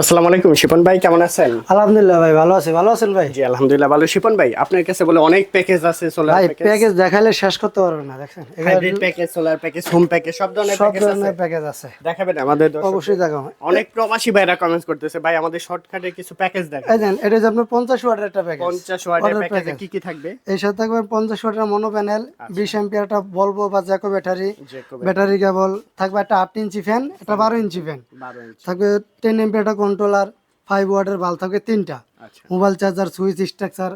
আসসালামু আলাইকুম শিপন ভাই কেমন আছেন? আলহামদুলিল্লাহ ভাই ভালো আছে ভালো আছেন ভাই? জি আলহামদুলিল্লাহ ভালো। শিপন ভাই আপনার কাছে বলে অনেক প্যাকেজ আছে সোলার ভাই প্যাকেজ দেখালে শেষ করতে না দেখেন hybrid package solar package home package সব ধরনের প্যাকেজ আছে ধরনের প্যাকেজ আছে। দেখাবেন আমাদের? অবশ্যই দেখাবো। অনেক প্রবাসী ভাইরা কমেন্টস করতেছে ভাই আমাদের শর্টকাটে কিছু প্যাকেজ দেখান। এই দেন এটা হচ্ছে আপনার পঞ্চাশ ওয়াটের একটা প্যাকেজ 50 ওয়াটের প্যাকেজে কি কি থাকবে? এই সাথে থাকবে পঞ্চাশ ওয়াটের মনো প্যানেল বিশ এম্পিয়ার একটা বলব বা জ্যাকো ব্যাটারি ব্যাটারি কেবল থাকবে একটা আট ইঞ্চি ফ্যান একটা বারো ইঞ্চি ফ্যান 12 ইঞ্চি। থাকবে টেন এম্পিয়ার একটা কন্ট্রোলার ফাইভ ওয়াটের বাল থাকবে তিনটা। আচ্ছা। মোবাইল চার্জার সুইচ স্ট্রাকচার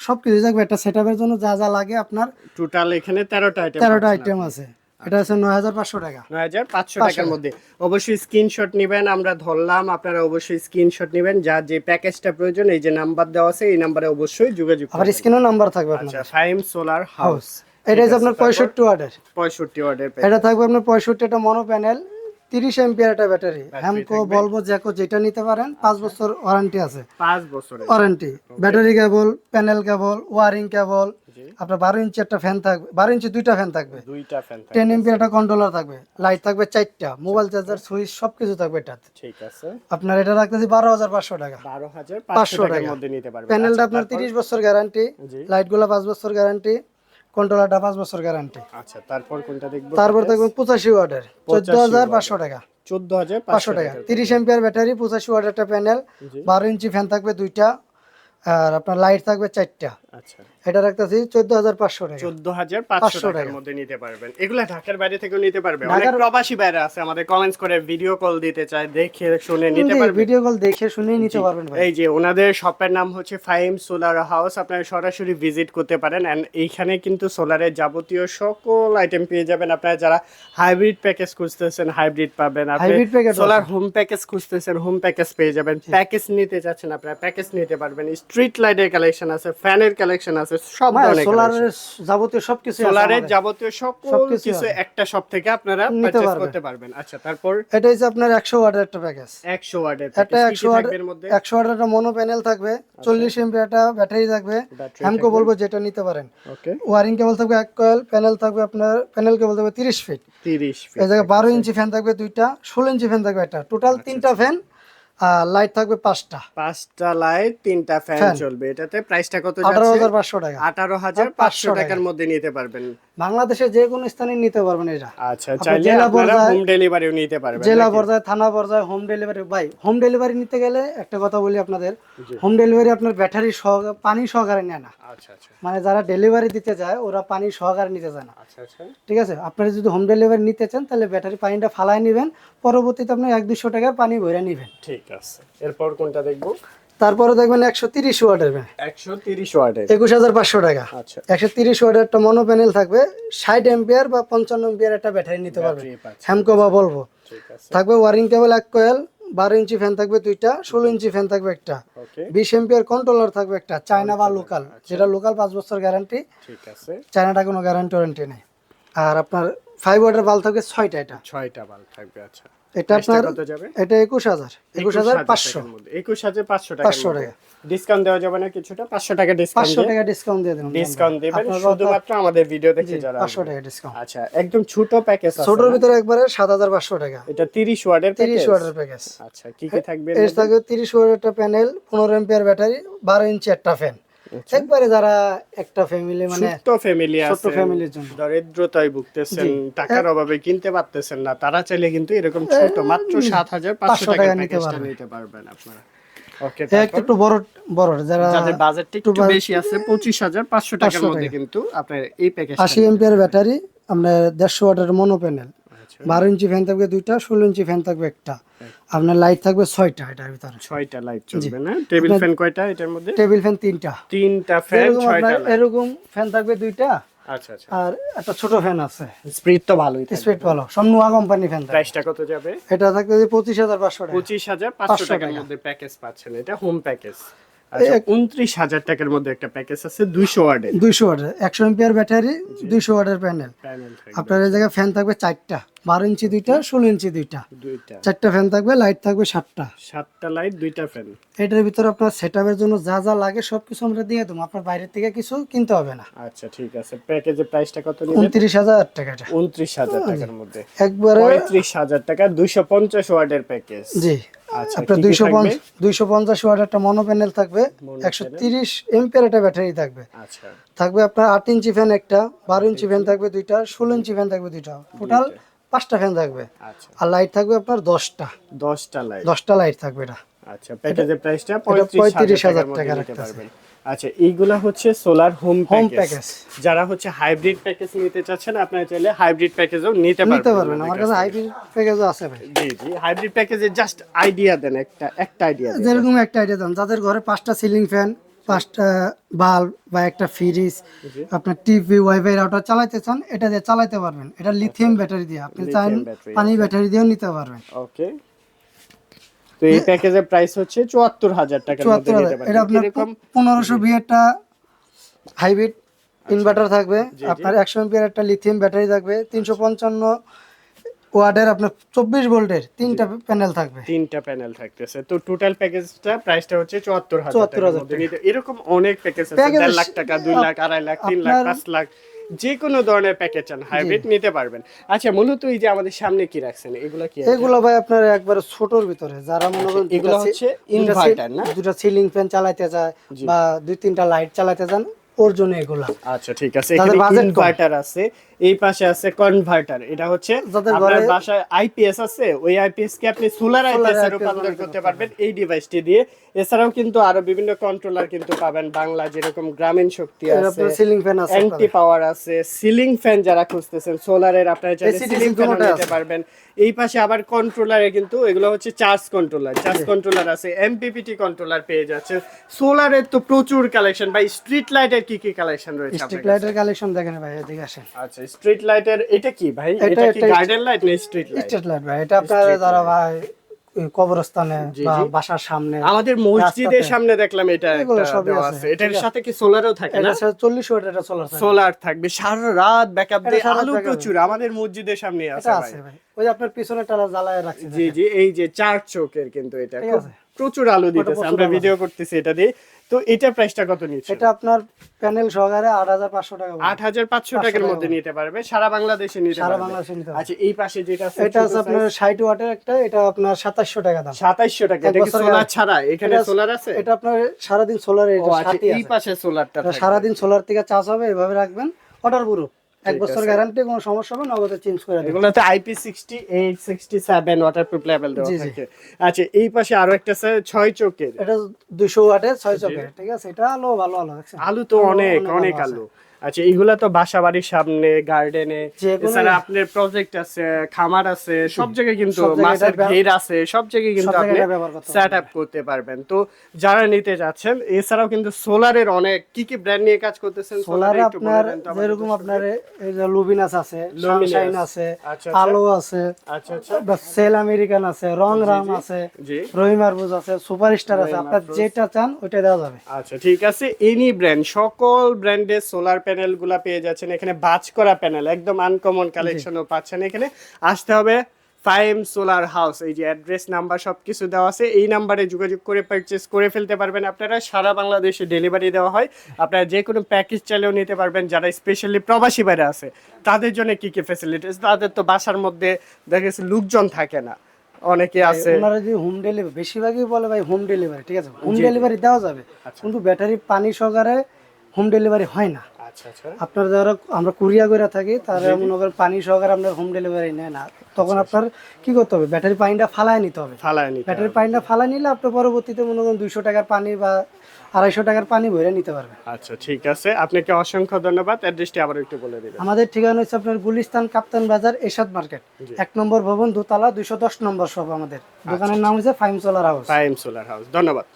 সব কিছু থাকবে। একটা সেট জন্য যা যা লাগে আপনার টোটাল এখানে 13টা আইটেম তেরোটা আইটেম আছে। এটা হচ্ছে নয় হাজার পাঁচশো টাকা। নয় হাজার পাঁচশো টাকার মধ্যে। অবশ্যই স্ক্রিনশট নেবেন আমরা ধরলাম আপনারা অবশ্যই স্ক্রিনশট নেবেন। যার যে প্যাকেজটা প্রয়োজন এই যে নাম্বার দেওয়া আছে এই নাম্বারে অবশ্যই যোগাযোগ আবার স্ক্রিনও নাম্বার থাকবে আপনার। আচ্ছা ফাইম সোলার হাউস এটা আপনার পঁয়ষট্টি ওয়াটের পঁয়ষট্টি ওয়ার্ডের এটা থাকবে আপনার পঁয়ষট্টি মনো প্যানেল তিরিশ এম্পিয়ার একটা ব্যাটারি। হ্যামকো বলব জ্যাকো যেটা নিতে পারেন পাঁচ বছর ওয়ারেন্টি আছে। পাঁচ বছরের। Warranty battery cable panel cable wiring cable আপনার বারো ইঞ্চি একটা ফ্যান থাকবে বারো ইঞ্চি দুইটা ফ্যান থাকবে। দুইটা ফ্যান টেন এমপিয়ার একটা কন্ট্রোলার থাকবে লাইট থাকবে চারটা মোবাইল চার্জার সুইচ সবকিছু থাকবে এটাতে। ঠিক আছে। আপনার এটা রাখতেছি বারো হাজার পাঁচশো টাকা। বারো হাজার পাঁচশো পাঁচশো টাকার টাকা। মধ্যে নিতে পারবেন। প্যানেলটা আপনার তিরিশ বছর গ্যারান্টি। লাইটগুলো পাঁচ বছর গ্যারান্টি কন্ট্রোলারটা পাঁচ বছর গ্যারান্টি আচ্ছা তারপর কোনটা দেখব তারপর থাকবে পঁচাশি ওয়াটের চোদ্দ হাজার পাঁচশো টাকা। চোদ্দ হাজার পাঁচশো টাকা। তিরিশ এম্পিয়ার ব্যাটারি পঁচাশি ওয়াট একটা প্যানেল বারো ইঞ্চি ফ্যান থাকবে দুইটা। আর আপনার লাইট থাকবে চারটা। আচ্ছা। এটা রাখতেছি চোদ্দ হাজার পাঁচশো টাকা। চোদ্দ হাজার পাঁচশো টাকার মধ্যে নিতে পারবেন। এগুলা ঢাকার বাইরে থেকেও নিতে পারবে। অনেক প্রবাসী বাইরে আছে আমাদের কমেন্টস করে ভিডিও কল দিতে চায় দেখে শুনে নিতে পারবে। ভিডিও কল দেখে শুনেই নিতে পারবেন এই যে ওনাদের শপের নাম হচ্ছে ফাইম সোলার হাউস আপনারা সরাসরি ভিজিট করতে পারেন। এন্ড এইখানে কিন্তু সোলারের যাবতীয় সকল আইটেম পেয়ে যাবেন। আপনারা যারা হাইব্রিড প্যাকেজ খুঁজতেছেন হাইব্রিড পাবেন। Hybrid package solar home package খুঁজতেছেন হোম প্যাকেজ পেয়ে যাবেন। প্যাকেজ নিতে চাচ্ছেন আপনারা প্যাকেজ নিতে পারবেন। স্ট্রিট লাইটের কালেকশন আছে ফ্যানের কালেকশন আছে সব ধরনের সোলারের যাবতীয় সবকিছু আছে সোলারের যাবতীয় সকল কিছু একটা শপ থেকে আপনারা পারচেজ করতে পারবেন। আচ্ছা তারপর? এটা হচ্ছে আপনার একশো ওয়াটের একটা প্যাকেজ 100 ওয়াটের একটা প্যাকেজ কি একশো ওয়াট এর মধ্যে? একশো ওয়াটের একটা মনো প্যানেল থাকবে চল্লিশ এমপিয়ার একটা ব্যাটারি থাকবে। হ্যামকো বলব যেটা নিতে পারেন। ওকে ওয়ারিং কেবল থাকবে এক কয়েল প্যানেল থাকবে আপনার প্যানেল কেবল থাকবে তিরিশ ফিট 30 ফিট এই জায়গায় বারো ইঞ্চি ফ্যান থাকবে দুইটা ষোলো ইঞ্চি ফ্যান থাকবে একটা। টোটাল তিনটা ফ্যান লাইট থাকবে পাঁচটা। পাঁচটা লাইট তিনটা ফ্যান চলবে। এটাতে প্রাইসটা কত আঠারো হাজার পাঁচশো টাকা। আঠারো হাজার পাঁচশো টাকার মধ্যে নিতে পারবেন। বাংলাদেশে যে কোনো স্থানে নিতে পারবেন এটা। আচ্ছা চাইলে আপনারা হোম ডেলিভারিও নিতে পারবেন জেলা পর্যায়ে থানা পর্যায়ে হোম ডেলিভারি ভাই হোম ডেলিভারি নিতে গেলে একটা কথা বলি আপনাদের। হোম ডেলিভারি আপনার ব্যাটারি সহ পানি সহকারে নেয় না। আচ্ছা আচ্ছা। মানে যারা ডেলিভারি দিতে যায় ওরা পানি সহকারে নিতে যায় না। আচ্ছা আচ্ছা। ঠিক আছে? আপনারা যদি হোম ডেলিভারি নিতে চান তাহলে ব্যাটারি পানিটা ফালাই নেবেন। পরবর্তীতে আপনি এক দুশো টাকার পানি ভরে নেবেন। ঠিক। আছে। এরপর কোনটা দেখব? তারপরে দেখবেন একশো তিরিশ ওয়াটের একশো তিরিশ ওয়াটের। একুশ হাজার পাঁচশো টাকা। আচ্ছা। একশো তিরিশ ওয়াটের একটা মনো প্যানেল থাকবে ষাট এম্পিয়ার বা পঞ্চান্ন এম্পিয়ার একটা ব্যাটারি নিতে পাচ্ছেন। হ্যামকো বা বলব থাকবে ওয়ারিং কেবল এক কয়েল বারো ইঞ্চি ফ্যান থাকবে দুইটা ষোলো ইঞ্চি ফ্যান থাকবে একটা। বিশ এম্পিয়ার কন্ট্রোলার থাকবে একটা চায়না বা লোকাল যেটা লোকাল পাঁচ বছর গ্যারান্টি ঠিক আছে। চায়নাটা কোনো গ্যারান্টি ওয়ারেন্টি নেই। আর আপনার ফাইভ ওয়াটের বাল থাকবে ছয়টা এটা। ছয়টা বাল্ব থাকবে আচ্ছা। এটা আপনার এটা একুশ হাজার। একুশ হাজার পাঁচশো। পাঁচশো টাকা 500 টাকা। ডিসকাউন্ট দেওয়া যাবে না কিছুটা পাঁচশো টাকা ডিসকাউন্ট পাঁচশো টাকা ডিসকাউন্ট দিয়ে দেবেন ডিসকাউন্ট দিবেন শুধুমাত্র আমাদের ভিডিও দেখে যারা পাঁচশো আসবে। টাকা ডিসকাউন্ট আচ্ছা একদম ছোট প্যাকেজ আছে ছোটোর ভিতরে একবারে সাত হাজার পাঁচশো টাকা। এটা 30 ওয়াটের তিরিশ প্যাকেজ ওয়াটের প্যাকেজ আচ্ছা কি কি থাকবে এর থাকবে তিরিশ ওয়াটের একটা প্যানেল পনেরো এম্পিয়ার ব্যাটারি বারো ইঞ্চি একটা ফ্যান। একবারে যারা একটা ফ্যামিলি মানে ছোট্ট ফ্যামিলি আছে ছোট্ট ফ্যামিলির জন্য। দরিদ্রতায় ভুগতেছেন টাকার অভাবে কিনতে পারতেছেন না তারা চাইলে কিন্তু এরকম ছোট মাত্র সাত হাজার পাঁচশো 500 টাকা প্যাকেজটা পারবেন। নিতে পারবেন আপনারা। একটু বড় বড় যারা যাদের বাজেটটা একটু বেশি আছে পঁচিশ হাজার পাঁচশো টাকার মধ্যে কিন্তু আপনার এই প্যাকেজ আশি এম্পিয়ার ব্যাটারি আপনার দেড়শো ওয়াটের মনো প্যানেল আচ্ছা। বারো ইঞ্চি ফ্যান থাকবে দুইটা ষোলো ইঞ্চি ফ্যান থাকবে একটা। আপনার লাইট থাকবে ছয়টা এটার ভিতরে। ছয়টা লাইট চলবে না? টেবিল ফ্যান কয়টা এটার মধ্যে? টেবিল ফ্যান তিনটা। তিনটা ফ্যান এরকম ছয়টা আপনার এরকম ফ্যান থাকবে দুইটা। আচ্ছা আচ্ছা। আর একটা ছোট ফ্যান আছে। স্পিড তো ভালোই স্পিড ভালো। সব নোয়া কোম্পানি ফ্যান প্রাইসটা কত যাবে? এটা থাকবে যে পঁচিশ হাজার পাঁচশো টাকা। পঁচিশ হাজার পাঁচশো টাকার টাকা। মধ্যে প্যাকেজ পাচ্ছেন। এটা হোম প্যাকেজ আচ্ছা উনত্রিশ হাজার টাকার মধ্যে একটা প্যাকেজ আছে দুইশো ওয়ার্ডের। দুইশো ওয়াটের একশো এম্পিয়ার ব্যাটারি দুইশো ওয়াটের প্যানেল আপনার এই জায়গায় ফ্যান থাকবে চারটা বারো ইঞ্চি দুইটা ষোলো ইঞ্চি দুইটা। চারটা ফ্যান থাকবে লাইট থাকবে সাতটা। সাতটা লাইট দুইটা ফ্যান এটার ভিতরে আপনার সেট জন্য যা যা লাগে সব কিছু আমরা দিয়ে দেবো। আপনার বাইরের থেকে কিছু কিনতে হবে না। আচ্ছা ঠিক আছে। প্যাকেজের প্রাইসটা কত উনত্রিশ হাজার টাকা উনত্রিশ হাজার টাকার মধ্যে। একবারে পঁয়ত্রিশ হাজার টাকা দুইশো পঞ্চাশ ওয়ার্ডের প্যাকেজ জি। আচ্ছা আপনার কি কি দুইশো থাকবে? দুইশো পঞ্চাশ ওয়াট একটা মনো প্যানেল থাকবে একশো তিরিশ এমপের একটা ব্যাটারি থাকবে। আচ্ছা। থাকবে আপনার আট ইঞ্চি ফ্যান একটা বারো ইঞ্চি ফ্যান থাকবে দুইটা ষোলো ইঞ্চি ফ্যান থাকবে দুইটা। টোটাল পাঁচটা ফ্যান থাকবে। আচ্ছা। আর লাইট থাকবে আপনার দশটা। দশটা লাইট দশটা লাইট থাকবে এটা। আচ্ছা প্যাকেজের প্রাইসটা পঁয়ত্রিশ হাজার টাকা রাখতে পারবেন। আচ্ছা এইগুলা হচ্ছে সোলার হোম হোম প্যাকেজ যারা হচ্ছে হাইব্রিড প্যাকেজ নিতে চাচ্ছেন আপনারা চাইলে হাইব্রিড প্যাকেজও নিতে পারবেন নিতে পারবেন। আমার কাছে হাইব্রিড প্যাকেজও আছে ভাই। জি জি হাইব্রিড প্যাকেজে জাস্ট আইডিয়া দেন একটা একটা আইডিয়া দেন যেরকম একটা আইডিয়া দেন যাদের ঘরে পাঁচটা সিলিং ফ্যান পাঁচটা বাল্ব বা একটা ফ্রিজ আপনার টিভি ওয়াইফাই রাউটার চালাতে চান এটা দিয়ে চালাতে পারবেন। এটা লিথিয়াম ব্যাটারি দিয়ে। আপনি চান পানি ব্যাটারি দিয়েও নিতে পারবেন। ওকে তো এই প্যাকেজের প্রাইস হচ্ছে চুয়াত্তর হাজার টাকার মধ্যে নিতে হাজার এটা আপনার এরকম পনেরোশো বি একটা হাইব্রিড ইনভার্টার থাকবে। আপনার একশো এমপিয়ার একটা লিথিয়াম ব্যাটারি থাকবে। তিনশো পঞ্চান্ন ওয়াটের আপনার চব্বিশ ভোল্টের তিনটা প্যানেল থাকবে। তিনটা প্যানেল থাকতেছে। তো টোটাল প্যাকেজটা প্রাইসটা হচ্ছে চুয়াত্তর 74,000 টাকার এরকম অনেক প্যাকেজ আছে লাখ টাকা দুই লাখ আড়াই লাখ তিন লাখ আপনার- পাঁচ লাখ। যে কোনো ধরনের প্যাকেজ চান হাইব্রিড নিতে পারবেন। আচ্ছা মূলত এই যে আমাদের সামনে কি রাখছেন এগুলো কি? এগুলো ভাই আপনার একবার ছোটর ভিতরে যারা মনে করেন এগুলো হচ্ছে ইনভার্টার না? দুটো সিলিং ফ্যান চালাতে চায় বা দুই তিনটা লাইট চালাতে চান ওর জন্য এগুলা। আচ্ছা ঠিক আছে। এখানে ইনভার্টার আছে। এই পাশে আছে কনভার্টার এটা হচ্ছে আপনার বাসায় আইপিএস আছে ওই আইপিএস কে আপনি সোলার আইপিএস এ রূপান্তর করতে পারবেন এই ডিভাইসটি দিয়ে। এছাড়াও কিন্তু আরও বিভিন্ন কন্ট্রোলার কিন্তু পাবেন। বাংলা যেরকম গ্রামীণ শক্তি আছে সিলিং ফ্যান আছে অ্যান্টি পাওয়ার আছে সিলিং ফ্যান যারা খুঁজতেছেন সোলারের আপনারা চাইলে সিলিং ফ্যান নিতে পারবেন। এই পাশে আবার কন্ট্রোলারে কিন্তু এগুলো হচ্ছে চার্জ কন্ট্রোলার চার্জ কন্ট্রোলার আছে এমপিপিটি কন্ট্রোলার পেয়ে যাচ্ছে। সোলারের তো প্রচুর কালেকশন ভাই স্ট্রিট লাইটের কি কি কালেকশন রয়েছে কাছে? লাইটের কালেকশন দেখেন ভাই এদিকে আসেন। আচ্ছা স্ট্রিট লাইটের এটা কি ভাই? এটা কি গার্ডেন লাইট না স্ট্রিট লাইট স্ট্রিট লাইট ভাই এটা আপনার যারা ভাই কবরস্থানে বা বাসার সামনে আমাদের মসজিদের সামনে দেখলাম এটা একটা দেওয়া আছে, এটার সাথে কি সোলারও থাকে না? চল্লিশ ওয়াট এটা সোলার সোলার থাকবে। সারা রাত ব্যাকআপ দিয়ে আলো প্রচুর আমাদের মসজিদের সামনে আছে ভাই। আছে ভাই। ওই যে আপনার পিছনে টালা জ্বালায় রাখছে জি জি এই যে চার চোখের কিন্তু এটা। প্রচুর আলো দিতেছে। আমরা ভিডিও করতেছি এটা দিয়ে। তো এটা প্রাইসটা কত নিচ্ছে এটা আপনার প্যানেল সহকারে আট হাজার পাঁচশো টাকা পড়বে। আট হাজার পাঁচশো টাকার মধ্যে নিতে পারবে সারা বাংলাদেশে নিতে সারা বাংলাদেশে নিতে। আচ্ছা এই পাশে যেটা আছে এটা আছে আপনার ষাট ওয়াটের একটা এটা আপনার সাতাশশো টাকা দাম। সাতাইশশো টাকা এটা কি সোলার ছাড়া? এখানে সোলার আছে? এটা আপনার সারাদিন সোলার এটা আচ্ছা এই পাশে সোলারটা সারা সারাদিন সোলার থেকে চার্জ হবে এভাবে রাখবেন। ওয়াটার প্রুফ এক বছর গ্যারান্টি কোনো সমস্যা হবে নগদে চেঞ্জ করে দেবো। এগুলোতে IP sixty eight sixty seven waterproof level দেওয়া। থাকে। আচ্ছা এই পাশে আরও একটা আছে ছয় চোখের। এটা দুশো ওয়াটের ছয় চকের ঠিক আছে? এটা আলো ভালো আলো আলু তো অনেক অনেক আলু। আচ্ছা এইগুলা তো বাসা বাড়ির সামনে গার্ডেনে এছাড়া আপনার প্রজেক্ট আছে খামার আছে সব জায়গায় কিন্তু মাছের ঘের আছে সব জায়গায় কিন্তু আপনি সেট আপ করতে পারবেন। তো যারা নিতে যাচ্ছেন এছাড়াও কিন্তু সোলারের অনেক কি কি ব্র্যান্ড নিয়ে কাজ করতেছেন সোলারে আপনার যেরকম আপনার এই যে লুবিনাস আছে। সানশাইন আছে আচ্ছা, আচ্ছা। আলো আছে আচ্ছা আচ্ছা। সেল আমেরিকান আছে রং রাম আছে জি। রহিম আরবুজ আছে সুপারস্টার আছে আপনার যেটা চান ওইটা দেওয়া যাবে। আচ্ছা ঠিক আছে। এনি ব্র্যান্ড সকল ব্র্যান্ডের সোলার প্যানেল গুলা পেয়ে যাচ্ছেন। এখানে বাজ করা প্যানেল একদম আনকমন কালেকশনও পাচ্ছেন। এখানে আসতে হবে ফাইম সোলার হাউস এই যে অ্যাড্রেস নাম্বার সব কিছু দেওয়া আছে। এই নাম্বারে যোগাযোগ করে পারচেস করে ফেলতে পারবেন আপনারা। সারা বাংলাদেশে ডেলিভারি দেওয়া হয়। আপনারা যে কোনো প্যাকেজ চাইলেও নিতে পারবেন। যারা স্পেশালি প্রবাসী বাইরে আছে তাদের জন্য কি কি ফ্যাসিলিটিস তাদের তো বাসার মধ্যে দেখা গেছে লোকজন থাকে না। অনেকে আছে। ওনারা যদি হোম ডেলিভারি বেশিরভাগই বলে ভাই হোম ডেলিভারি ঠিক আছে? হোম ডেলিভারি দেওয়া যাবে। কিন্তু ব্যাটারি পানি সহকারে হোম ডেলিভারি হয় না। আচ্ছা আচ্ছা আপনার যারা আমরা কুরিয়া করে থাকি তারা মনে করেন পানি সহকারে আপনার হোম ডেলিভারি নেয় না। তখন আপনার কি করতে হবে? ব্যাটারি পানিটা ফালায় নিতে হবে। ফালায় নিতে ব্যাটারি পানিটা ফালায় নিলে আপনি পরবর্তীতে মনে করেন দুইশো টাকার পানি বা আড়াইশো টাকার পানি ভরে নিতে পারবেন। আচ্ছা ঠিক আছে। আপনাকে অসংখ্য ধন্যবাদ। অ্যাড্রেসটি আবার একটু বলে দিবেন। আমাদের ঠিকানা হচ্ছে আপনার গুলিস্তান কাপ্তান বাজার এরশাদ মার্কেট। এক নম্বর ভবন দোতলা দুইশো দশ নম্বর সব আমাদের। দোকানের নাম হচ্ছে Fahim solar house. Time solar house. ধন্যবাদ।